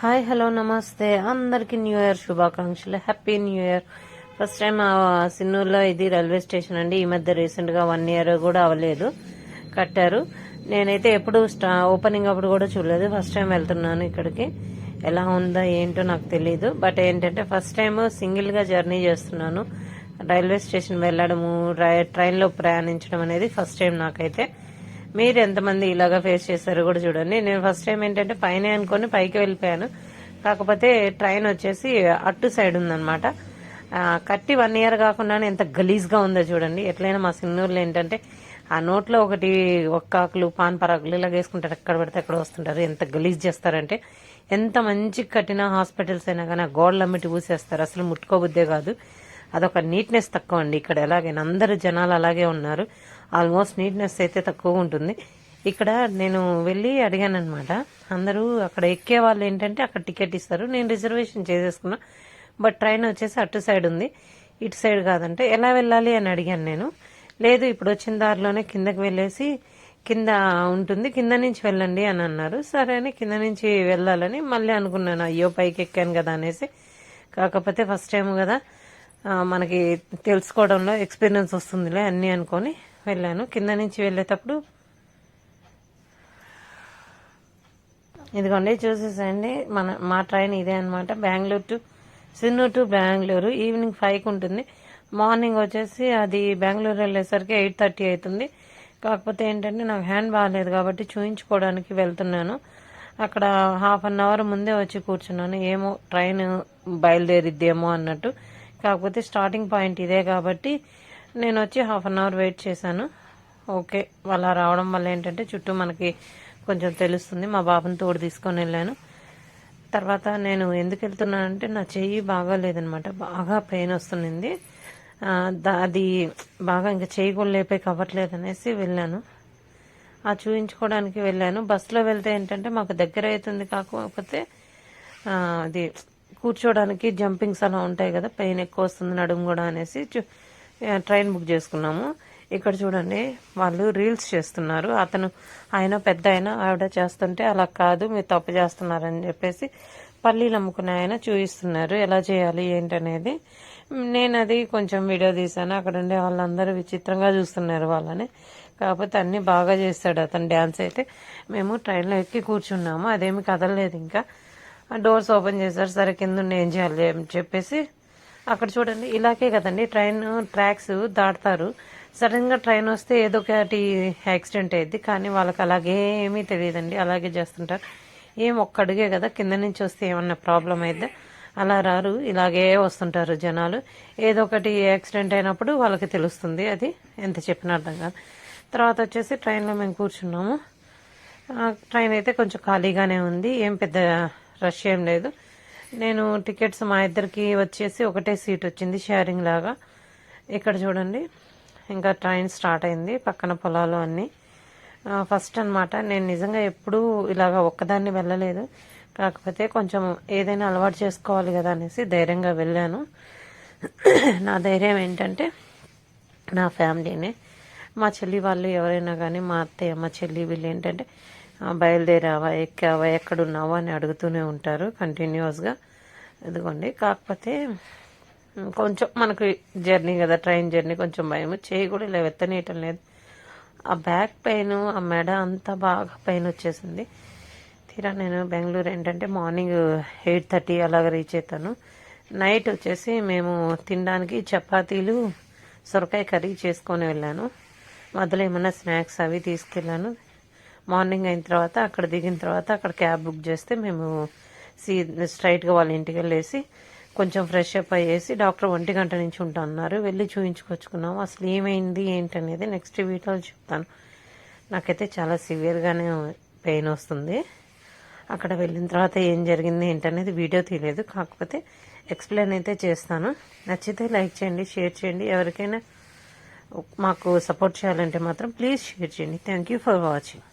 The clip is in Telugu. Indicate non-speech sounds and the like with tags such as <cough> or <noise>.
హాయ్ హలో నమస్తే. అందరికీ న్యూ ఇయర్ శుభాకాంక్షలు. Happy new year. First time సిన్నూరులో ఇది రైల్వే స్టేషన్ అండి. ఈ మధ్య రీసెంట్గా వన్ ఇయర్ కూడా అవ్వలేదు. కట్టారు. నేనైతే ఎప్పుడు స్టా ఓపెనింగ్ అప్పుడు కూడా చూడలేదు. ఫస్ట్ టైం వెళ్తున్నాను ఇక్కడికి. ఎలా ఉందో ఏంటో నాకు తెలియదు బట్ ఏంటంటే ఫస్ట్ టైం సింగిల్గా జర్నీ చేస్తున్నాను. రైల్వే స్టేషన్ వెళ్ళడము ట్రైన్లో ప్రయాణించడం అనేది ఫస్ట్ టైం నాకైతే. మీరు ఎంతమంది ఇలాగా ఫేస్ చేశారో కూడా చూడండి. నేను ఫస్ట్ టైం ఏంటంటే పైన అనుకొని పైకి వెళ్ళిపోయాను. కాకపోతే ట్రైన్ వచ్చేసి అటు సైడ్ ఉందన్నమాట. కట్టి వన్ ఇయర్ కాకుండానే ఎంత గలీజ్గా ఉందో చూడండి. ఎట్లయినా మా సిన్నూరులో ఏంటంటే ఆ నోట్లో ఒకటి ఒక్కాకులు పాన్ పరాకులు ఇలా వేసుకుంటారు. ఎక్కడ పడితే అక్కడ వస్తుంటారు. ఎంత గలీజ్ చేస్తారంటే ఎంత మంచి కట్టిన హాస్పిటల్స్ అయినా కానీ ఆ గోడలు అమ్మిటి ఊసేస్తారు. అసలు ముట్టుకోబుద్దే కాదు. అదొక నీట్నెస్ తక్కువ అండి. ఇక్కడ ఎలాగైనా అందరు జనాలు అలాగే ఉన్నారు. ఆల్మోస్ట్ నీట్నెస్ అయితే తక్కువ ఉంటుంది. ఇక్కడ నేను వెళ్ళి అడిగాను అనమాట అందరూ అక్కడ ఎక్కే వాళ్ళు ఏంటంటే అక్కడ టికెట్ ఇస్తారు. నేను రిజర్వేషన్ చేసేసుకున్నా. బట్ ట్రైన్ వచ్చేసి అటు సైడ్ ఉంది. ఇటు సైడ్ కాదంటే ఎలా వెళ్ళాలి అని అడిగాను నేను. లేదు ఇప్పుడు వచ్చిన దారిలోనే కిందకి వెళ్ళేసి కింద ఉంటుంది. కింద నుంచి వెళ్ళండి అని అన్నారు. సరే అని కింద నుంచి వెళ్ళాలని మళ్ళీ అనుకున్నాను. అయ్యో పైకి ఎక్కాను కదా అనేసి. కాకపోతే ఫస్ట్ టైం కదా. మనకి తెలుసుకోవడంలో ఎక్స్పీరియన్స్ వస్తుందిలే అన్నీ అనుకొని వెళ్ళాను. కింద నుంచి వెళ్ళేటప్పుడు ఇదిగోండి చూసేసండి మన మా ట్రైన్ ఇదే అనమాట Bengaluru to Sinnuru to Bengaluru. Evening ఫైవ్కి ఉంటుంది. మార్నింగ్ వచ్చేసి అది బెంగళూరు వెళ్ళేసరికి ఎయిట్ థర్టీ అవుతుంది. కాకపోతే ఏంటంటే నాకు హ్యాండ్ బాగాలేదు కాబట్టి చూయించుకోవడానికి వెళ్తున్నాను. అక్కడ హాఫ్ అన్ అవర్ ముందే వచ్చి కూర్చున్నాను. ఏమో ట్రైన్ బయలుదేరిద్దేమో అన్నట్టు. కాకపోతే స్టార్టింగ్ పాయింట్ ఇదే కాబట్టి నేను వచ్చి హాఫ్ అన్ అవర్ వెయిట్ చేశాను. ఓకే అలా రావడం వల్ల ఏంటంటే చుట్టూ మనకి కొంచెం తెలుస్తుంది. మా బాబుని తోడు తీసుకొని వెళ్ళాను. తర్వాత నేను ఎందుకు వెళ్తున్నానంటే నా చెయ్యి బాగా లేదనమాట బాగా పెయిన్ వస్తుంది అది బాగా ఇంకా చెయ్యి కూడా లేపే కవ్వట్లేదనేసి వెళ్ళాను. ఆ చూయించుకోవడానికి వెళ్ళాను. బస్సులో వెళ్తే ఏంటంటే మాకు దగ్గర అవుతుంది కాకపోతే అది కూర్చోవడానికి జంపింగ్స్ అలా ఉంటాయి కదా పెయిన్ ఎక్కువ వస్తుంది నడుము కూడా అనేసి చూ- ట్రైన్ బుక్ చేసుకున్నాము. ఇక్కడ చూడండి వాళ్ళు రీల్స్ చేస్తున్నారు. అతను ఆయన పెద్ద ఆయన ఆవిడ చేస్తుంటే అలా కాదు మీరు తప్పు చేస్తున్నారని చెప్పేసి పల్లీలు అమ్ముకునే ఆయన చూపిస్తున్నారు ఎలా చేయాలి ఏంటనేది. నేను అది కొంచెం వీడియో తీశాను. అక్కడ ఉండే వాళ్ళందరూ విచిత్రంగా చూస్తున్నారు వాళ్ళని. కాకపోతే అన్ని బాగా చేస్తాడు అతను డ్యాన్స్ అయితే. మేము ట్రైన్లో ఎక్కి కూర్చున్నాము. అదేమి కదలలేదు ఇంకా. డోర్స్ ఓపెన్ చేశారు. సరే కింద ఏం చేయాలి అని చెప్పేసి అక్కడ చూడండి ఇలాగే కదండి ట్రైన్ ట్రాక్స్ దాటుతారు. సడన్గా ట్రైన్ వస్తే ఏదో ఒకటి యాక్సిడెంట్ అయ్యింది కానీ వాళ్ళకి అలాగే ఏమీ తెలియదండి అలాగే చేస్తుంటారు. ఏం ఒక్క అడుగే కదా కింద నుంచి వస్తే ఏమన్నా ప్రాబ్లం అయితే అలా రారు ఇలాగే వస్తుంటారు జనాలు. ఏదో ఒకటి యాక్సిడెంట్ అయినప్పుడు వాళ్ళకి తెలుస్తుంది అది ఎంత చెప్పినా అర్థం కాదు. తర్వాత వచ్చేసి ట్రైన్లో మేము కూర్చున్నాము. ట్రైన్ అయితే కొంచెం ఖాళీగానే ఉంది ఏం పెద్ద రష్ ఏం లేదు. నేను టికెట్స్ మా ఇద్దరికి వచ్చేసి ఒకటే సీట్ వచ్చింది షేరింగ్ లాగా. ఇక్కడ చూడండి ఇంకా ట్రైన్ స్టార్ట్ అయింది పక్కన పొలాలు అన్నీ. ఫస్ట్ అన్నమాట నేను నిజంగా ఎప్పుడూ ఇలాగ ఒక్కదాన్ని వెళ్ళలేదు. కాకపోతే కొంచెం ఏదైనా అలవాటు చేసుకోవాలి కదా అనేసి ధైర్యంగా వెళ్ళాను. <clears throat> నా ధైర్యం ఏంటంటే నా ఫ్యామిలీనే మా చెల్లి వాళ్ళు ఎవరైనా కానీ మా అత్తయ్య మా చెల్లి వీళ్ళు ఏంటంటే బయలుదేరావా ఎక్కావా ఎక్కడున్నావా అని అడుగుతూనే ఉంటారు కంటిన్యూస్గా ఇదిగోండి కాకపోతే కొంచెం మనకు జర్నీ కదా ట్రైన్ జర్నీ కొంచెం భయం చేయి కూడా ఇలా వెత్తనీయటం లేదు. ఆ బ్యాక్ పెయిన్ ఆ మెడ అంతా బాగా పెయిన్ వచ్చేసింది. తీరా నేను బెంగళూరు ఏంటంటే మార్నింగ్ ఎయిట్ థర్టీ అలాగ రీచ్ అవుతాను. నైట్ వచ్చేసి మేము తినడానికి చపాతీలు సొరకాయ కర్రీ చేసుకొని వెళ్ళాను. మధ్యలో ఏమైనా స్నాక్స్ అవి తీసుకెళ్ళాను. మార్నింగ్ అయిన తర్వాత అక్కడ దిగిన తర్వాత అక్కడ క్యాబ్ బుక్ చేస్తే మేము సీ స్ట్రైట్గా వాళ్ళ ఇంటికి వెళ్ళేసి కొంచెం ఫ్రెష్ అప్ అయ్యేసి డాక్టర్ ఒంటి గంట నుంచి ఉంటా అన్నారు వెళ్ళి చూపించుకొచ్చుకున్నాం అసలు ఏమైంది ఏంటనేది నెక్స్ట్ వీడియోలో చెప్తాను. నాకైతే చాలా సివియర్గానే పెయిన్ వస్తుంది. అక్కడ వెళ్ళిన తర్వాత ఏం జరిగింది ఏంటనేది వీడియో తీయలేదు. కాకపోతే ఎక్స్ప్లెయిన్ అయితే చేస్తాను. నచ్చితే లైక్ చేయండి షేర్ చేయండి. ఎవరికైనా మాకు సపోర్ట్ చేయాలంటే మాత్రం ప్లీజ్ షేర్ చేయండి. Thank you for watching.